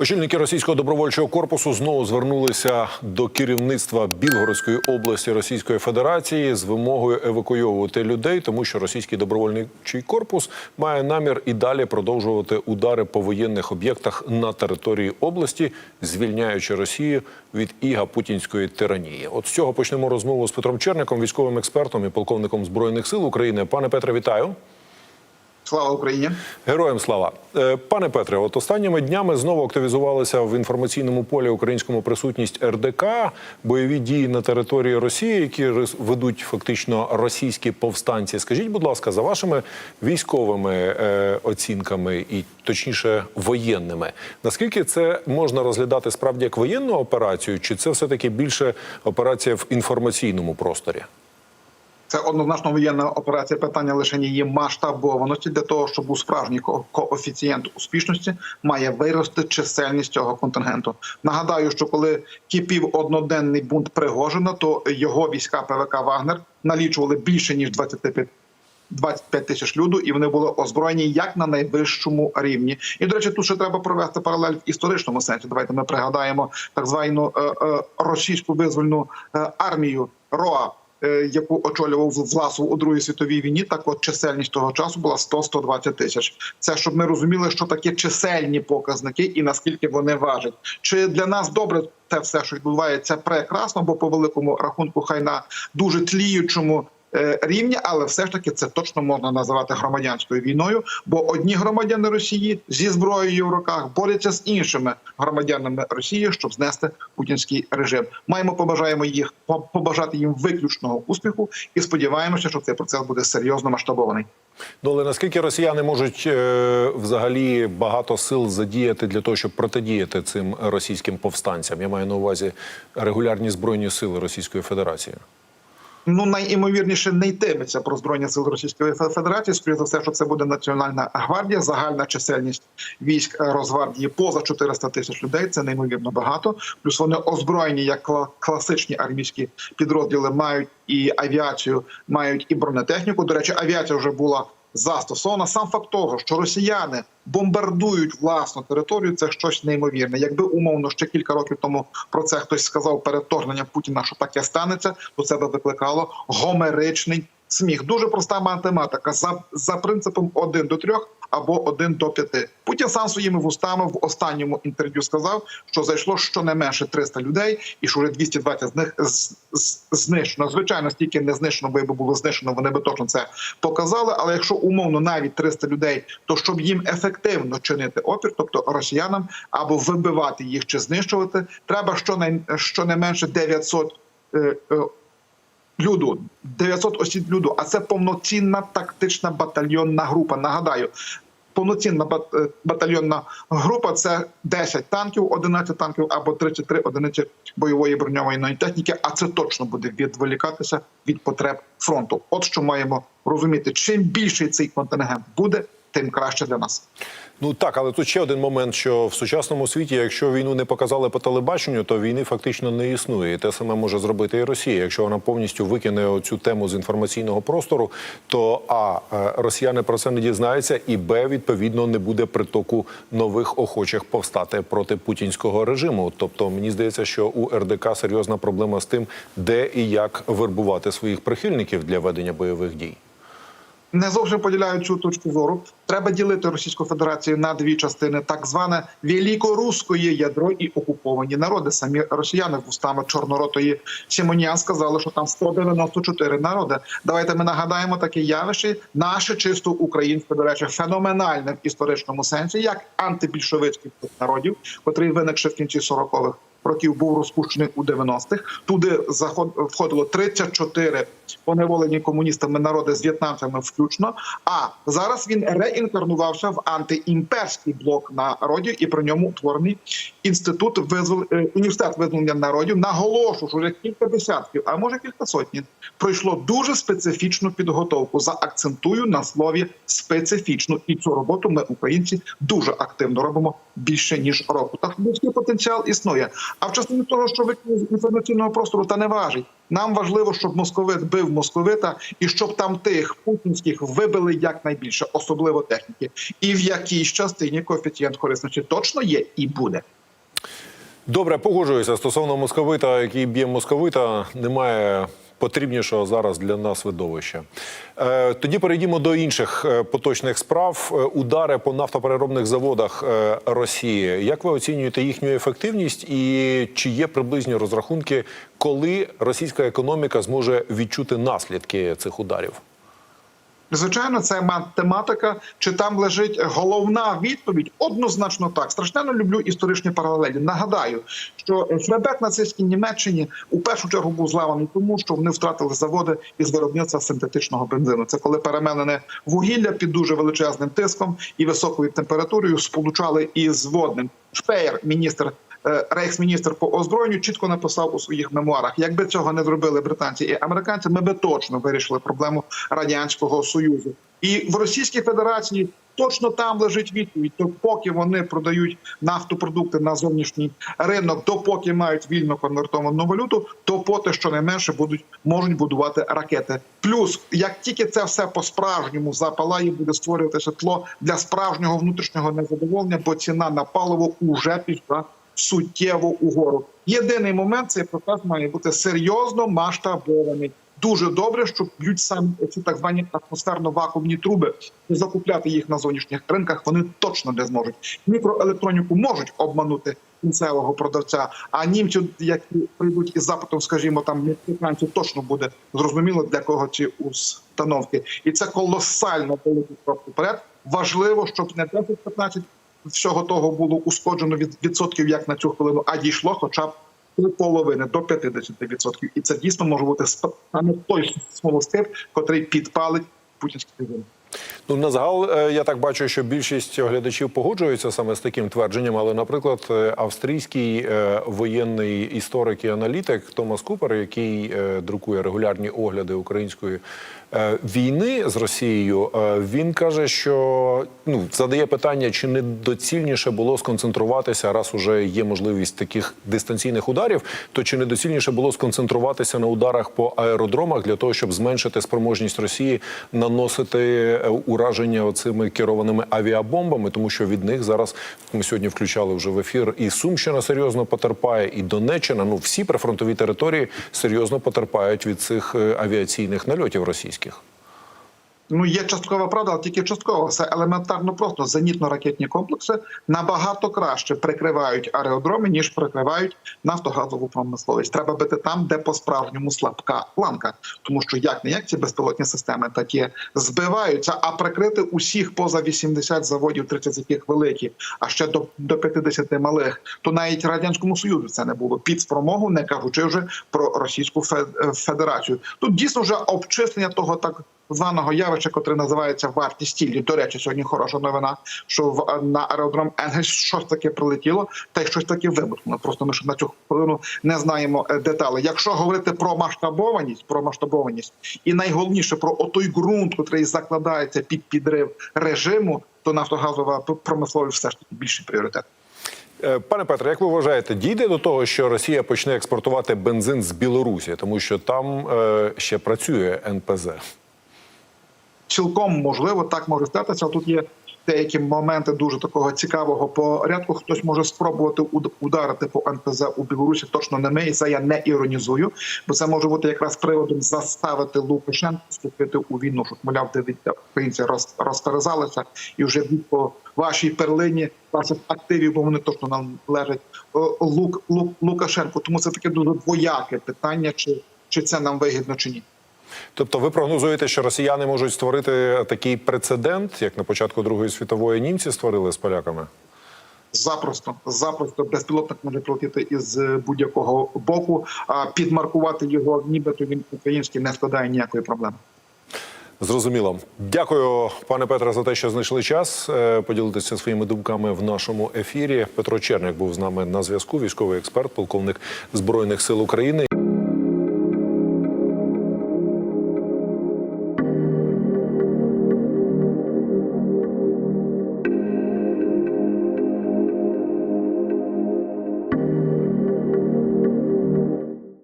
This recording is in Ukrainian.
Очільники російського добровольчого корпусу знову звернулися до керівництва Білгородської області Російської Федерації з вимогою евакуйовувати людей, тому що російський добровольчий корпус має намір і далі продовжувати удари по воєнних об'єктах на території області, звільняючи Росію від іга путінської тиранії. От з цього почнемо розмову з Петром Черником, військовим експертом і полковником збройних сил України. Пане Петре, вітаю. Слава Україні! Героям слава Е, пане Петре. От останніми днями знову активізувалася в інформаційному полі українському присутність РДК, бойові дії на території Росії, які ведуть фактично російські повстанці. Скажіть, будь ласка, за вашими військовими е, оцінками і точніше воєнними, наскільки це можна розглядати справді як воєнну операцію, чи це все таки більше операція в інформаційному просторі? Це однозначно воєнна операція. Питання лише її масштабованості для того, щоб був справжній ко- коефіцієнт успішності, має вирости чисельність цього контингенту. Нагадаю, що коли кипів одноденний бунт Пригожина, то його війська ПВК Вагнер налічували більше ніж 25 25 тисяч люду, і вони були озброєні як на найвищому рівні. І до речі, тут ще треба провести паралель в історичному сенсі. Давайте ми пригадаємо так звану е, е, російську визвольну е, армію РОА. Е, Яку очолював Власов у другій світовій війні, так от чисельність того часу була 100-120 тисяч. Це щоб ми розуміли, що таке чисельні показники і наскільки вони важать. Чи для нас добре те все, що відбувається, прекрасно, бо по великому рахунку, хай на дуже тліючому е, рівні, але все ж таки це точно можна називати громадянською війною. Бо одні громадяни Росії зі зброєю в руках борються з іншими громадянами Росії, щоб знести путінський режим. Маємо побажаємо їх побажати їм виключного успіху і сподіваємося, що цей процес буде серйозно масштабований. Але наскільки росіяни можуть е, взагалі багато сил задіяти для того, щоб протидіяти цим російським повстанцям? Я маю на увазі регулярні збройні сили Російської Федерації. Ну найімовірніше не йтиметься про збройні сили Російської Фе- Федерації. Скоріше за все, що це буде Національна гвардія. Загальна чисельність військ е, Росгвардії поза 400 тисяч людей. Це неймовірно багато. Плюс вони озброєні як кла- класичні армійські підрозділи, мають і авіацію, мають і бронетехніку. До речі, авіація вже була застосована. Сам факт того, що росіяни бомбардують власну територію, це щось неймовірне. Якби умовно ще кілька років тому про це хтось сказав перед вторгненням Путіна, що таке станеться, то це би викликало гомеричний сміх. Дуже проста математика за, за принципом 1 до 3 або 1 до 5. Путін сам своїми вустами в останньому інтерв'ю сказав, що зайшло щонайменше 300 людей, і що вже 220 з них знищено. Звичайно, стільки не знищено, бо якби було знищено, вони би точно це показали. Але якщо умовно навіть 300 людей, то щоб їм ефективно чинити опір, тобто росіянам або вибивати їх чи знищувати, треба щонай, щонайменше 900 е, е, люду, 900 осіб люду, а це повноцінна тактична батальйонна група. Нагадаю, повноцінна е, батальйонна група це 10 танків, 11 танків або 33 одиниці бойової броньованої техніки. А це точно буде відволікатися від потреб фронту. От що маємо розуміти: чим більший цей контингент буде, тим краще для нас. Ну так, але тут ще один момент, що в сучасному світі, якщо війну не показали по телебаченню, то війни фактично не існує. І те саме може зробити і Росія. Якщо вона повністю викине цю тему з інформаційного простору, то а е, росіяни про це не дізнаються, і б відповідно не буде притоку нових охочих повстати проти путінського режиму. Тобто, мені здається, що у РДК серйозна проблема з тим, де і як вербувати своїх прихильників для ведення бойових дій. Не зовсім поділяю цю точку зору. Треба ділити Російську Федерацію на дві частини: так зване великоруське ядро і окуповані народи. Самі росіяни вустами чорноротої Сімоніан сказали, що там 194 народи. Давайте ми нагадаємо таке явище, наше чисто українське, до речі, феноменальне в історичному сенсі, як антибільшовицьких народів, котрий виник ще в кінці 40-х років був розпущений у 90-х. Туди входило 34 поневолені комуністами народи з в'єтнамцями включно. А зараз він реінкарнувався в антиімперський блок народів і при ньому утворений інститут визвол... е, університет визволення народів. Наголошу, що вже кілька десятків, а може кілька сотні, пройшло дуже специфічну підготовку. Заакцентую на слові специфічну, і цю роботу ми, українці, дуже активно робимо більше ніж року. Так людський потенціал існує. А в частині того, що викинули з інформаційного простору, та не важить. Нам важливо, щоб московит бив московита, і щоб там тих путінських вибили якнайбільше, особливо техніки. І в якійсь частині коефіцієнт корисності точно є і буде. Добре, погоджуюся стосовно московита, який б'є московита, немає потрібнішого зараз для нас видовища. Е, тоді перейдімо до інших е, поточних справ. Е, Удари по нафтопереробних заводах Росії. Як ви оцінюєте їхню ефективність і чи є приблизні розрахунки, коли російська економіка зможе відчути наслідки цих ударів? Звичайно, це математика. Чи там лежить головна відповідь? Однозначно так. Страшенно люблю історичні паралелі. Нагадаю, що хребет нацистській Німеччині у першу чергу був зламаний, тому що вони втратили заводи із виробництва синтетичного бензину. Це коли перемелене вугілля під дуже величезним тиском і високою температурою сполучали із водним. Шпеєр, міністр рейхсміністр по озброєнню чітко написав у своїх мемуарах: якби цього не зробили британці і американці, ми би точно вирішили проблему радянського союзу. І в Російській Федерації точно там лежить відповідь. То поки вони продають нафтопродукти на зовнішній ринок, допоки мають вільно конвертовану валюту, то поти щонайменше будуть можуть будувати ракети. Плюс як тільки це все по справжньому запалає, буде створюватися тло для справжнього внутрішнього незадоволення, бо ціна на паливо уже пішла суттєво угору. Єдиний момент цей процес має бути серйозно масштабований. Дуже добре, що б'ють саме ці так звані атмосферно-вакуумні труби. Закупляти їх на зовнішніх ринках вони точно не зможуть. Мікроелектроніку можуть обманути кінцевого продавця. А німці, які прийдуть із запитом, скажімо, там мексиканці, точно буде зрозуміло для кого ці установки, і це колосально великий крок вперед. Важливо, щоб не 10-15 всього того було ушкоджено від відсотків як на цю хвилину, а дійшло хоча б до половини до 50%. І це дійсно може бути саме той смолоскип, котрий підпалить путінський режим. Ну на загал е, я так бачу, що більшість глядачів погоджуються саме з таким твердженням. Але, наприклад, е, австрійський е, воєнний історик і аналітик Томас Купер, який друкує регулярні огляди української війни з Росією, він каже, що ну задає питання, чи не доцільніше було сконцентруватися, раз уже є можливість таких дистанційних ударів, то чи не доцільніше було сконцентруватися на ударах по аеродромах для того, щоб зменшити спроможність Росії наносити ураження оцими керованими авіабомбами, тому що від них зараз ми сьогодні включали вже в ефір. І Сумщина серйозно потерпає, і Донеччина. Ну всі прифронтові території серйозно потерпають від цих е, авіаційних нальотів російських. Ну є часткова правда, але тільки частково. Це елементарно просто зенітно-ракетні комплекси набагато краще прикривають аеродроми, ніж прикривають нафтогазову промисловість. Треба бити там, де по справжньому слабка планка, тому що як не як ці безпілотні системи такі збиваються, а прикрити усіх поза 80 заводів, 30 з яких великі, а ще до, до 50 малих, то навіть радянському союзу це не було під спромогу, не кажучи вже про Російську Фе- Федерацію. Тут дійсно вже обчислення того так званого явища, котре називається вартість тілі. До речі, сьогодні хороша новина, що в на аеродром Енгельс щось таке прилетіло, та й щось таке вибухнуло. Просто ми ще на цю хвилину не знаємо е, деталей. Якщо говорити про масштабованість, про масштабованість, і найголовніше про отой ґрунт, котрий закладається під підрив режиму, то нафтогазова промисловість все ж таки більший пріоритет. Е, Пане Петре, як ви вважаєте, дійде до того, що Росія почне експортувати бензин з Білорусі, тому що там е, ще працює НПЗ? Цілком можливо так може статися. Тут є деякі моменти дуже такого цікавого порядку. Хтось може спробувати уд- ударити по НПЗ у Білорусі. Точно не ми, і це я не іронізую, бо це може бути якраз приводом заставити Лукашенка вступити у війну, щоб мовляв, дивіться, українці роз, розтерезалися і вже по вашій перлині ваших активів, бо вони точно нам лежать Лук, Лук Лукашенко. Тому це таке дуже двояке питання, чи, чи це нам вигідно чи ні. Тобто, ви прогнозуєте, що росіяни можуть створити такий прецедент, як на початку Другої світової німці створили з поляками? Запросто, запросто безпілотник може прилетіти із будь-якого боку, а підмаркувати його, нібито він український не складає ніякої проблеми. Зрозуміло. Дякую, пане Петре, за те, що знайшли час е, поділитися своїми думками в нашому ефірі. Петро Черник був з нами на зв'язку. Військовий експерт, полковник збройних сил України.